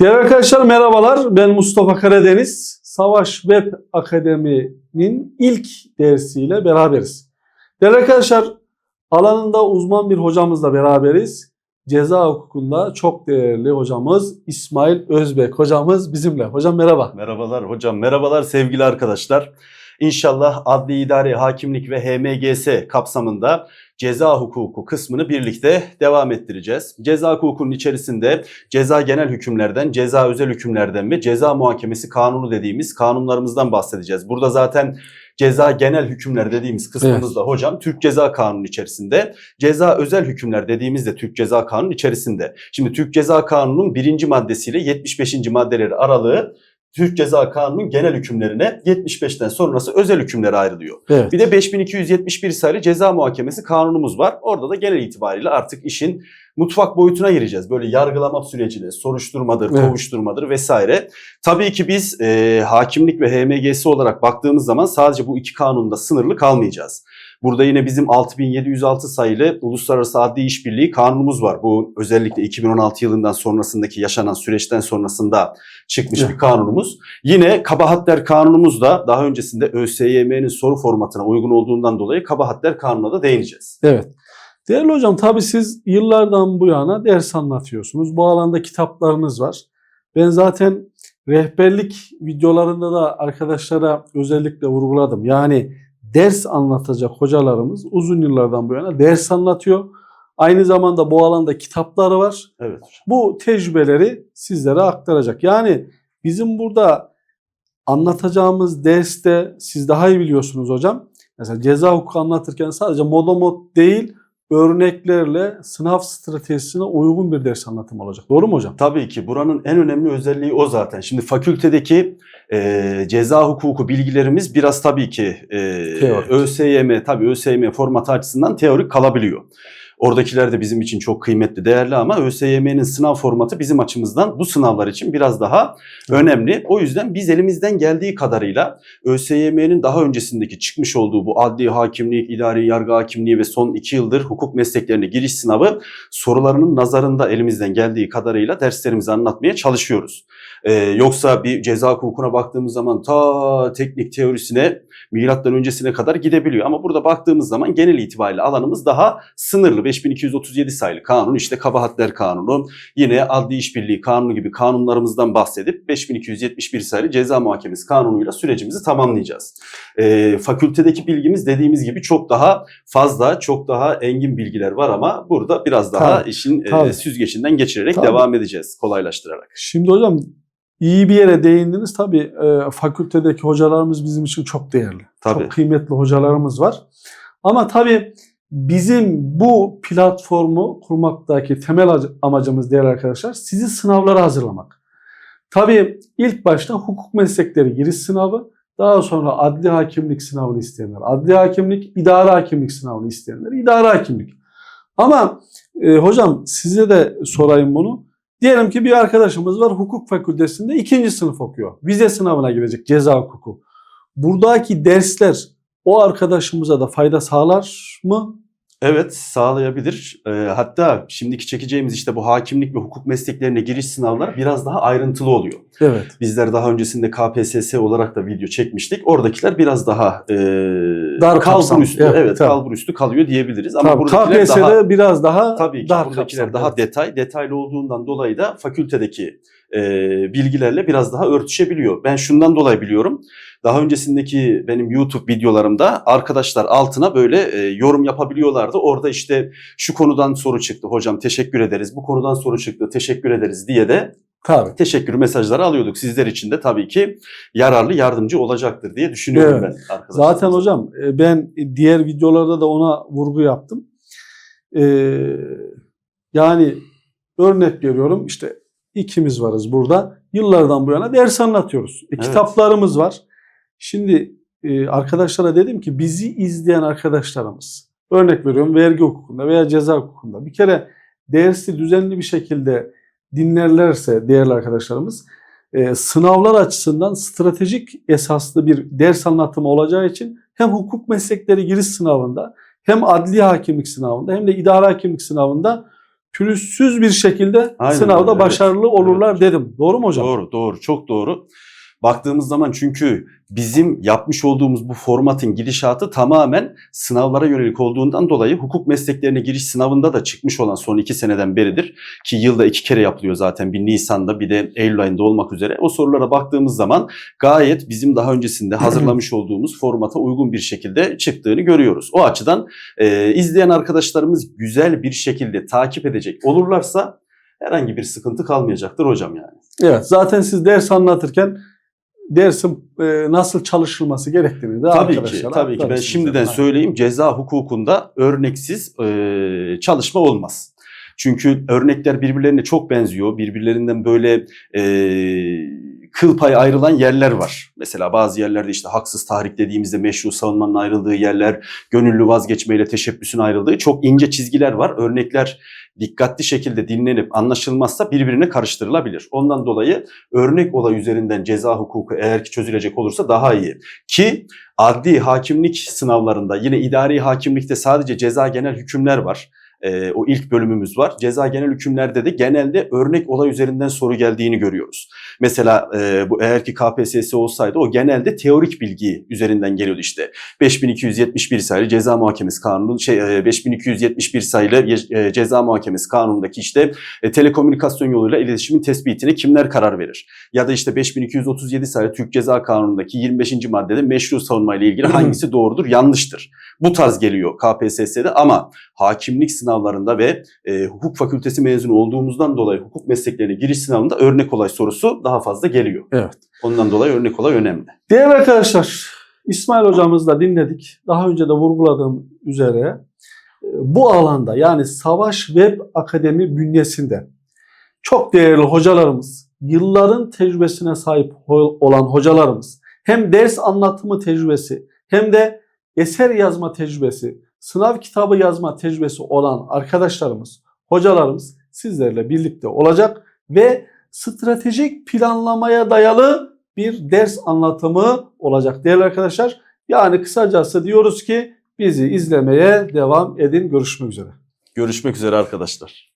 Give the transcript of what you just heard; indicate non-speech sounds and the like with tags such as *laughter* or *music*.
Değerli arkadaşlar merhabalar. Ben Mustafa Karadeniz. Savaş Web Akademi'nin ilk dersiyle beraberiz. Değerli arkadaşlar alanında uzman bir hocamızla beraberiz. Ceza hukukunda çok değerli hocamız İsmail Özbek hocamız bizimle. Hocam merhaba. Merhabalar hocam, merhabalar sevgili arkadaşlar. İnşallah adli idare, hakimlik ve HMGS kapsamında ceza hukuku kısmını birlikte devam ettireceğiz. Ceza hukukunun içerisinde ceza genel hükümlerden, ceza özel hükümlerden ve ceza muhakemesi kanunu dediğimiz kanunlarımızdan bahsedeceğiz. Burada zaten ceza genel hükümler dediğimiz kısmımızda hocam Türk Ceza Kanunu içerisinde, ceza özel hükümler dediğimiz de Türk Ceza Kanunu içerisinde. Şimdi Türk Ceza Kanunu'nun birinci maddesiyle 75. maddeleri aralığı Türk Ceza Kanunu'nun genel hükümlerine 75'ten sonrası özel hükümlere ayrılıyor. Evet. Bir de 5271 sayılı ceza muhakemesi kanunumuz var. Orada da genel itibariyle artık işin mutfak boyutuna gireceğiz. Böyle yargılama sürecine, soruşturmadır, Evet. kovuşturmadır vesaire. Tabii ki biz e, hakimlik ve HMGS olarak baktığımız zaman sadece bu iki kanunda sınırlı kalmayacağız. Burada yine bizim 6706 sayılı Uluslararası Adli İşbirliği kanunumuz var. Bu özellikle 2016 yılından sonrasındaki yaşanan süreçten sonrasında çıkmış Evet. bir kanunumuz. Yine kabahatler kanunumuz da daha öncesinde ÖSYM'nin soru formatına uygun olduğundan dolayı kabahatler kanununa da değineceğiz. Evet. Değerli hocam tabii siz yıllardan bu yana ders anlatıyorsunuz. Bu alanda kitaplarınız var. Ben zaten rehberlik videolarında da arkadaşlara özellikle vurguladım. Yani ders anlatacak hocalarımız uzun yıllardan bu yana ders anlatıyor. Aynı zamanda bu alanda kitapları var. Evet. Bu tecrübeleri sizlere aktaracak. Yani bizim burada anlatacağımız derste siz daha iyi biliyorsunuz hocam. Mesela ceza hukuku anlatırken sadece modomot değil örneklerle sınav stratejisine uygun bir ders anlatım olacak. Doğru mu hocam? Tabii ki buranın en önemli özelliği o zaten. Şimdi fakültedeki e, ceza hukuku bilgilerimiz biraz tabii ki e, Teorik. ÖSYM tabii ÖSYM formatı açısından teorik kalabiliyor. Oradakiler de bizim için çok kıymetli, değerli ama ÖSYM'nin sınav formatı bizim açımızdan bu sınavlar için biraz daha önemli. O yüzden biz elimizden geldiği kadarıyla ÖSYM'nin daha öncesindeki çıkmış olduğu bu adli hakimlik, idari yargı hakimliği ve son iki yıldır hukuk mesleklerine giriş sınavı sorularının nazarında elimizden geldiği kadarıyla derslerimizi anlatmaya çalışıyoruz. Ee, yoksa bir ceza hukukuna baktığımız zaman ta teknik teorisine milattan öncesine kadar gidebiliyor. Ama burada baktığımız zaman genel itibariyle alanımız daha sınırlı. 5237 sayılı kanun, işte kabahatler kanunu, yine adli işbirliği kanunu gibi kanunlarımızdan bahsedip 5271 sayılı ceza muhakemesi kanunuyla sürecimizi tamamlayacağız. Ee, fakültedeki bilgimiz dediğimiz gibi çok daha fazla, çok daha engin bilgiler var ama burada biraz daha Tabii, işin e, tabii. süzgeçinden geçirerek Tabii. devam edeceğiz kolaylaştırarak. Şimdi hocam iyi bir yere değindiniz. Tabii e, fakültedeki hocalarımız bizim için çok değerli. Tabii. Çok kıymetli hocalarımız var. Ama tabii bizim bu platformu kurmaktaki temel ac- amacımız değerli arkadaşlar sizi sınavlara hazırlamak. Tabii ilk başta hukuk meslekleri giriş sınavı, daha sonra adli hakimlik sınavını isteyenler, adli hakimlik, idare hakimlik sınavını isteyenler, idare hakimlik. Ama e, hocam size de sorayım bunu. Diyelim ki bir arkadaşımız var hukuk fakültesinde ikinci sınıf okuyor. Vize sınavına girecek ceza hukuku. Buradaki dersler o arkadaşımıza da fayda sağlar mı? Evet sağlayabilir. Ee, hatta şimdiki çekeceğimiz işte bu hakimlik ve hukuk mesleklerine giriş sınavları biraz daha ayrıntılı oluyor. Evet. Bizler daha öncesinde KPSS olarak da video çekmiştik. Oradakiler biraz daha e, Dar kalbur üstü, Evet, evet, tabii. kalbur üstü kalıyor diyebiliriz. Ama Tabii, KPSS'de daha biraz daha tabii ki dar buradakiler kapsamlı, daha evet. detay, detaylı olduğundan dolayı da fakültedeki e, bilgilerle biraz daha örtüşebiliyor. Ben şundan dolayı biliyorum. Daha öncesindeki benim YouTube videolarımda arkadaşlar altına böyle e, yorum yapabiliyorlardı. Orada işte şu konudan soru çıktı hocam teşekkür ederiz. Bu konudan soru çıktı teşekkür ederiz diye de Tabii. teşekkür mesajları alıyorduk. Sizler için de tabii ki yararlı yardımcı olacaktır diye düşünüyorum Evet. ben arkadaşlar. Zaten hocam e, ben diğer videolarda da ona vurgu yaptım. Ee, yani örnek veriyorum işte ikimiz varız burada. Yıllardan bu yana ders anlatıyoruz. E, Evet. Kitaplarımız var. Şimdi e, arkadaşlara dedim ki bizi izleyen arkadaşlarımız örnek veriyorum vergi hukukunda veya ceza hukukunda bir kere dersi düzenli bir şekilde dinlerlerse değerli arkadaşlarımız e, sınavlar açısından stratejik esaslı bir ders anlatımı olacağı için hem hukuk meslekleri giriş sınavında hem adli hakimlik sınavında hem de idare hakimlik sınavında pürüzsüz bir şekilde Aynen sınavda öyle, evet. başarılı olurlar dedim. Doğru mu hocam? Doğru, doğru, çok doğru. Baktığımız zaman çünkü bizim yapmış olduğumuz bu formatın gidişatı tamamen sınavlara yönelik olduğundan dolayı hukuk mesleklerine giriş sınavında da çıkmış olan son iki seneden beridir. Ki yılda iki kere yapılıyor zaten bir Nisan'da bir de Eylül ayında olmak üzere. O sorulara baktığımız zaman gayet bizim daha öncesinde hazırlamış *clears throat* olduğumuz formata uygun bir şekilde çıktığını görüyoruz. O açıdan e, izleyen arkadaşlarımız güzel bir şekilde takip edecek olurlarsa herhangi bir sıkıntı kalmayacaktır hocam yani. Evet. Zaten siz ders anlatırken dersin e, nasıl çalışılması gerektiğini de Tabii ki, arkadaşlara tabii ki. Ben şimdiden söyleyeyim ceza hukukunda örneksiz e, çalışma olmaz. Çünkü örnekler birbirlerine çok benziyor. Birbirlerinden böyle e, kıl pay ayrılan yerler var. Mesela bazı yerlerde işte haksız tahrik dediğimizde meşru savunmanın ayrıldığı yerler, gönüllü vazgeçmeyle teşebbüsün ayrıldığı çok ince çizgiler var. Örnekler dikkatli şekilde dinlenip anlaşılmazsa birbirine karıştırılabilir. Ondan dolayı örnek olay üzerinden ceza hukuku eğer ki çözülecek olursa daha iyi. Ki adli hakimlik sınavlarında yine idari hakimlikte sadece ceza genel hükümler var. Ee, o ilk bölümümüz var. Ceza genel hükümlerde de genelde örnek olay üzerinden soru geldiğini görüyoruz. Mesela e, bu eğer ki KPSS olsaydı o genelde teorik bilgi üzerinden geliyordu işte. 5271 sayılı ceza muhakemesi kanunu şey e, 5271 sayılı e, ceza muhakemesi kanunundaki işte e, telekomünikasyon yoluyla iletişimin tespitine kimler karar verir? Ya da işte 5237 sayılı Türk Ceza Kanunu'ndaki 25. maddede meşru savunma ile ilgili hangisi doğrudur, yanlıştır? Bu tarz geliyor KPSS'de ama hakimlik sınavlarında ve e, hukuk fakültesi mezunu olduğumuzdan dolayı hukuk mesleklerine giriş sınavında örnek olay sorusu daha fazla geliyor. Evet. Ondan dolayı örnek olay önemli. Değerli arkadaşlar, İsmail hocamızı da dinledik. Daha önce de vurguladığım üzere e, bu alanda yani Savaş Web Akademi bünyesinde çok değerli hocalarımız, yılların tecrübesine sahip olan hocalarımız, hem ders anlatımı tecrübesi hem de eser yazma tecrübesi, sınav kitabı yazma tecrübesi olan arkadaşlarımız, hocalarımız sizlerle birlikte olacak ve stratejik planlamaya dayalı bir ders anlatımı olacak değerli arkadaşlar. Yani kısacası diyoruz ki bizi izlemeye devam edin. Görüşmek üzere. Görüşmek üzere arkadaşlar.